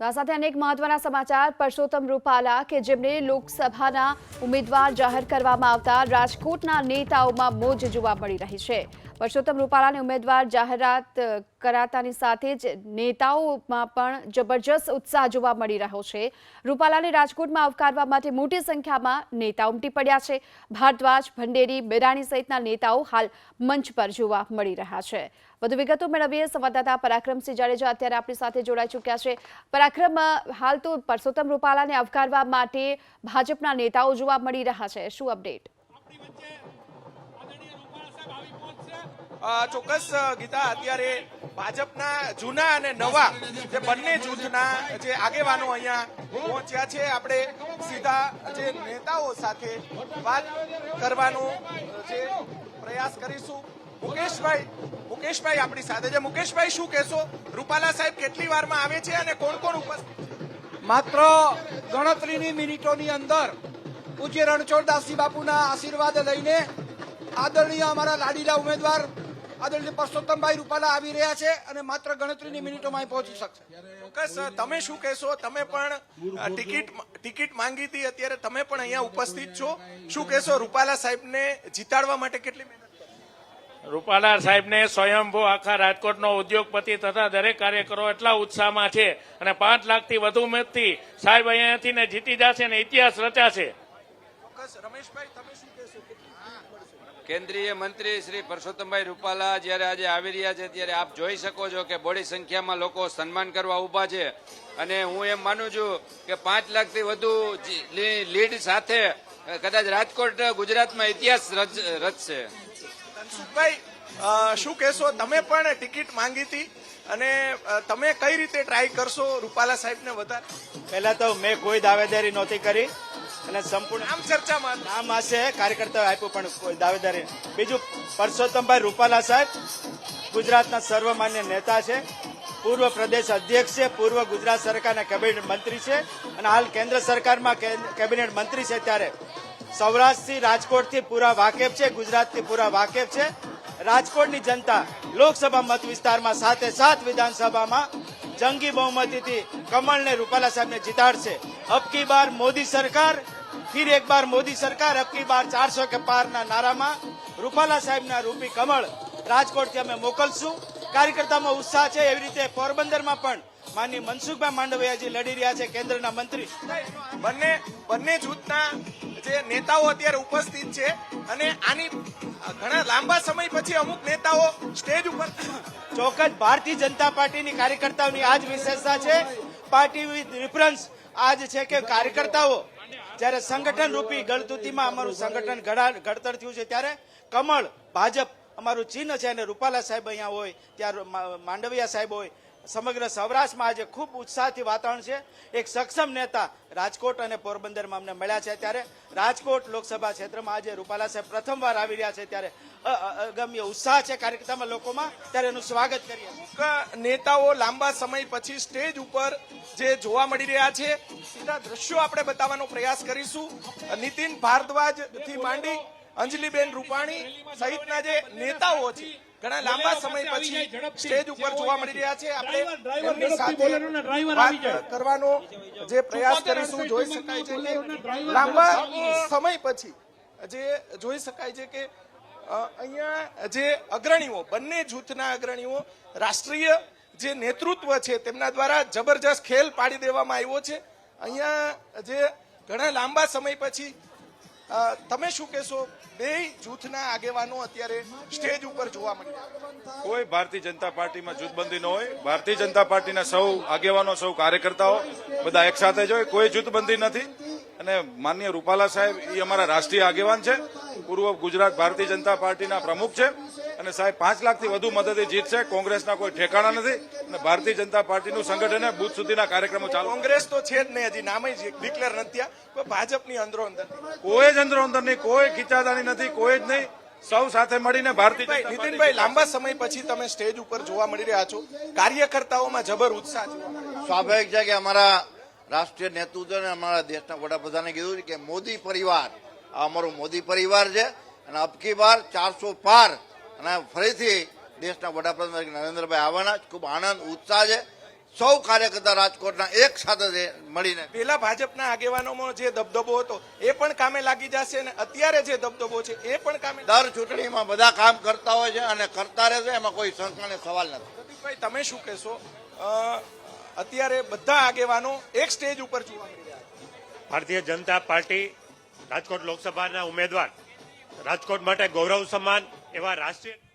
તો આ સાથે અનેક મહત્વના સમાચાર. પરસોત્તમ રૂપાલા કે જેમને લોકસભાના ઉમેદવાર જાહેર કરવામાં આવતા રાજકોટના નેતાઓમાં મોજ જોવા મળી રહી છે. પરસોત્તમ રૂપાલાને ઉમેદવાર જાહેરાત કરાતાની સાથે જ નેતાઓમાં પણ જબરજસ્ત ઉત્સાહ જોવા મળી રહ્યો છે. રૂપાલાને રાજકોટમાં આવકારવા માટે મોટી સંખ્યામાં નેતા ઉમટી પડ્યા છે. ભારદ્વાજ, ભંડેરી બેરાણી સહિતના નેતાઓ હાલ મંચ પર જોવા મળી રહ્યા છે. વધુ વિગતો મેળવીએ. સંવાદદાતા પરાક્રમસિંહ જાડેજા અત્યારે આપણી સાથે જોડાઈ ચૂક્યા છે. પરાક્રમ હાલ તો પરસોત્તમ રૂપાલાને આવકારવા માટે ભાજપના નેતાઓ જોવા મળી રહ્યા છે. શું અપડેટ? ચોક્કસ ગીતા, અત્યારે ભાજપના જૂના અને નવા જે બંને જૂથના જે આગેવાનો અહીંયા પહોંચ્યા છે, આપણે સીધા જે નેતાઓ સાથે વાત કરવાનો જે પ્રયાસ કરીશું. મુકેશભાઈ મુકેશભાઈ આપણી સાથે છે. મુકેશભાઈ, શું કહેશો? રૂપાલા સાહેબ કેટલી વારમાં આવે છે અને કોણ કોણ ઉપસ્થિત? માત્ર ગણતરીની મિનિટોની અંદર પૂજ્ય રણછોડદાસજી બાપુના આશીર્વાદ લઈને આદરણીય અમારા લાડીલા ઉમેદવાર આદરણીય પરસોત્તમભાઈ રૂપાલા આવી રહ્યા છે અને માત્ર ગણતરીની મિનિટોમાં પહોંચી શકશે. ચોક્કસ તમે શું કહેશો? તમે પણ ટિકિટ ટિકિટ માંગી હતી અત્યારે તમે પણ અહીંયા ઉપસ્થિત છો. શું કહેશો રૂપાલા સાહેબને જીતાડવા માટે કેટલી મહેનત રૂપાલા સાહેબને સ્વયંભૂ આખા રાજકોટનો ઉદ્યોગપતિ તથા દરેક કાર્યકરો એટલા ઉત્સાહમાં છે અને પાંચ લાખથી વધુ મતથી સાહેબ અહીંયાથી ને જીતી જશે ને ઇતિહાસ રચાશે. ચોક્કસ રમેશભાઈ તમે શું કહેશો? કેન્દ્રીય મંત્રી શ્રી પરસોત્તમભાઈ રૂપાલા જ્યારે આજે આવી રહ્યા છે ત્યારે આપ જોઈ શકો છો કે બોડી સંખ્યામાં લોકો સન્માન કરવા ઊભા છે. અને હું એમ માનું છું કે પાંચ લાખથી વધુ લી- લીડ સાથે કદાચ રાજકોટ ગુજરાતમાં ઇતિહાસ રચ- રચશે. ધનસુખભાઈ શું કહેશો? તમે પણ ટિકિટ માંગી હતી અને તમે કઈ રીતે ટ્રાય કરશો રૂપાલા સાહેબને વધારે? પહેલા તો મેં કોઈ દાવેદારી નહોતી કરી. અને સંપૂર્ણ આમ ચર્ચામાં નામ હશે કાર્યકર્તાઓ આપ્યું પણ દાવેદારી. બીજું પરસોત્તમભાઈ રૂપાલા સાહેબ ગુજરાતના સર્વમાન્ય નેતા છે પૂર્વ પ્રદેશ અધ્યક્ષ છે પૂર્વ ગુજરાત સરકારના કેબિનેટ મંત્રી છે અને હાલ કેન્દ્ર સરકારમાં કેબિનેટ મંત્રી છે ત્યારે. સૌરાષ્ટ્રથી રાજકોટથી પૂરા વાકેફ છે ગુજરાતથી પૂરા વાકેફ છે. રાજકોટની જનતા લોકસભા મત વિસ્તારમાં સાથે સાત વિધાનસભામાં જંગી બહુમતીથી કમળને રૂપાલા સાહેબને જીતાડશે. અબકી બાર મોદી સરકાર ફિર એક બાર મોદી સરકાર અબકી બાર ચારસો કે પારના નારામાં. રૂપાલા સાહેબના રૂપી કમળ રાજકોટથી અમે મોકલશું. કાર્યકર્તામાં ઉત્સાહ છે એવી રીતે પોરબંદરમાં પણ માની મનસુખભાઈ માંડવિયાજી લડી રહ્યા છે કેન્દ્રના મંત્રી. બંને બંને જૂથના જે નેતાઓ અત્યારે ઉપસ્થિત છે અને આની ઘણા લાંબા સમય પછી અમુક નેતાઓ સ્ટેજ ઉપર ચોક્કસ ભારતીય જનતા પાર્ટીની કાર્યકર્તાઓની આજ વિશેષતા છે. પાર્ટી વિથ રિફરન્સ આજ છે કે કાર્યકર્તાઓ જ્યારે સંગઠન રૂપી ગળતુતીમાં અમારું સંગઠન ઘડા- ઘડતર થયું છે, ત્યારે કમળ, ભાજપ અમારું ચિહ્ન છે અને રૂપાલા સાહેબ અહીંયા હોય, ત્યાં માંડવિયા સાહેબ હોય, સમગ્ર સૌરાષ્ટ્રમાં આજે ખૂબ ઉત્સાહથી વાતાવરણ છે. એક સક્ષમ નેતા રાજકોટ અને પોરબંદરમાં અમને મળ્યા છે. ત્યારે રાજકોટ લોકસભા ક્ષેત્રમાં આજે રૂપાલા સાહેબ પ્રથમવાર આવી રહ્યા છે. ત્યારે અગમ્ય ઉત્સાહ છે કાર્યકર્તામાં લોકોમાં ત્યારે એનું સ્વાગત કરીએ. અમુક નેતાઓ લાંબા સમય પછી સ્ટેજ ઉપર જે જોવા મળી રહ્યા છે સીધા દ્રશ્યો આપણે બતાવવાનો પ્રયાસ કરીશું. નીતિન ભારદ્વાજથી માંડી અંજલિબેન રૂપાણી સહિતના જે નેતાઓ છે ઘણા લાંબા સમય પછી સ્ટેજ ઉપર જોવા મળી રહ્યા છે. આપણે એમની સાથે વાત કરવાનો જે પ્રયાસ કરીશું જોઈ શકાય છે કે લાંબા સમય પછી જે જોઈ શકાય છે કે અહીંયા જે અગ્રણીઓ, બંને જૂથના અગ્રણીઓ, રાષ્ટ્રીય જે નેતૃત્વ છે તેમના દ્વારા જબરજસ્ત ખેલ પાડી દેવામાં આવ્યો છે. અહીંયા જે ઘણા લાંબા સમય પછી તમે શું કહેશો? બે જૂથના આગેવાનો અત્યારે સ્ટેજ ઉપર જોવા મળ્યા. કોઈ ભારતીય જનતા પાર્ટીમાં જૂથબંધી ન હોય. ભારતીય જનતા પાર્ટીના સૌ આગેવાનો, સૌ કાર્યકર્તાઓ બધા એક સાથે જ હોય. કોઈ જૂથબંધી નથી. અને માન્ય રૂપાલા સાહેબ, એ અમારા રાષ્ટ્રીય આગેવાન છે. પૂર્વ ગુજરાત ભારતીય જનતા પાર્ટીના પ્રમુખ છે. અને સાહેબ પાંચ લાખથી વધુ મદદે જીતશે કોંગ્રેસના કોઈ ઠેકાણા નથી. અને ભારતીય જનતા પાર્ટીનું સંગઠન બુથ સુધીના કાર્યક્રમો ચાલુ. કોંગ્રેસ તો છે જ નહીં હજી. નામે ડિક્લેર નથી પણ ભાજપની અંદરો અંદર કોઈ જ અંદરો અંદર નહીં. કોઈ ખીચાદાની નથી. કોઈ જ નહીં. સૌ સાથે મળીને ભારતીય નીતિનભાઈ લાંબા સમય પછી તમે સ્ટેજ ઉપર જોવા મળી રહ્યા છો. કાર્યકર્તાઓમાં જબર ઉત્સાહ. સ્વાભાવિક છે કે અમારા રાષ્ટ્રીય નેતૃત્વ અને અમારા દેશના વડાપ્રધાને કીધું છે કે મોદી પરિવાર આ અમારો મોદી પરિવાર છે અને અબકી બાર ચારસો પાર અને ફરીથી દેશના વડાપ્રધાન નરેન્દ્રભાઈ આવવાના ખૂબ આનંદ ઉત્સાહ છે. સૌ કાર્યકર્તા રાજકોટના એક સાથે મળીને પેલા ભાજપના આગેવાનોમાં જે દબદબો હતો એ પણ કામે લાગી જશે અને અત્યારે જે દબદબો છે એ પણ કામે દર ચૂંટણીમાં બધા કામ કરતા હોય છે અને કરતા રહેશે એમાં કોઈ શંકાને સવાલ નથી. પ્રદીપભાઈ તમે શું કહેશો? અત્યારે બધા આગેવાનો એક સ્ટેજ ઉપર જોવા મળી રહ્યા ભારતીય જનતા પાર્ટી રાજકોટ લોકસભાના ઉમેદવાર. રાજકોટ માટે ગૌરવ સમાન એવા રાષ્ટ્રીય